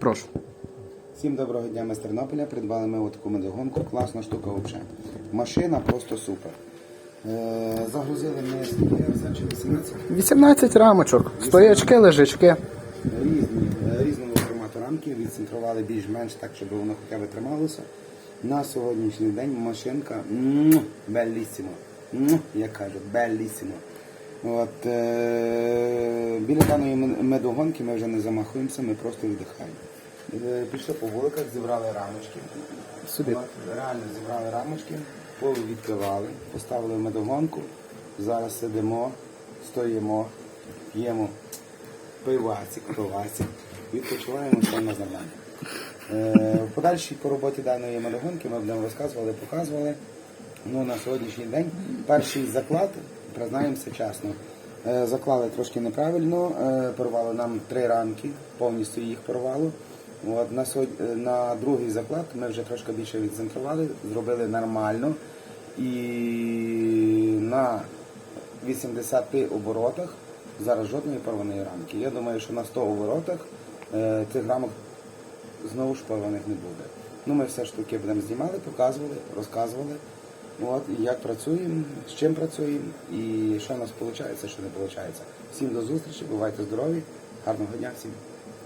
Прошу. Всім доброго дня, ми з Тернополя. Придбали ми отаку медогонку. Класна штука взагалі. Машина просто супер. Е, загрузили ми скільки я чи 18 18 рамочок. Стоячки, лежачки. різні, е, різного формату рамки. Відцентрували більш-менш так, щоб воно хоча б трималося. На сьогоднішній день машинка м, белісімо. М, Як кажуть, белісімо. От, е, біля даної медогонки ми вже не замахуємося, ми просто віддихаємо. Е, Пішли по вуликах, зібрали рамочки. Собі. Реально зібрали рамочки, відкривали, поставили медогонку. Зараз сидимо, стоїмо, п'ємо пивасик, пивасик, відпочиваємо на завдання. Е, в подальшій по роботі даної медогонки ми будемо розказували, показували. Ну, на сьогоднішній день перший заклад, признаємося чесно, заклали трошки неправильно, е, порвало нам три рамки, повністю їх порвало. От, на, е, на другий заклад ми вже трошки більше відцентрували, зробили нормально. І на 80 оборотах зараз жодної порваної рамки. Я думаю, що на 100 оборотах е, цих рамок знову ж порваних не буде. Ну, ми все ж таки будемо знімали, показували, розказували. От, і як працюємо, з чим працюємо і що в нас виходить, що не виходить. Всім до зустрічі, бувайте здорові, гарного дня всім.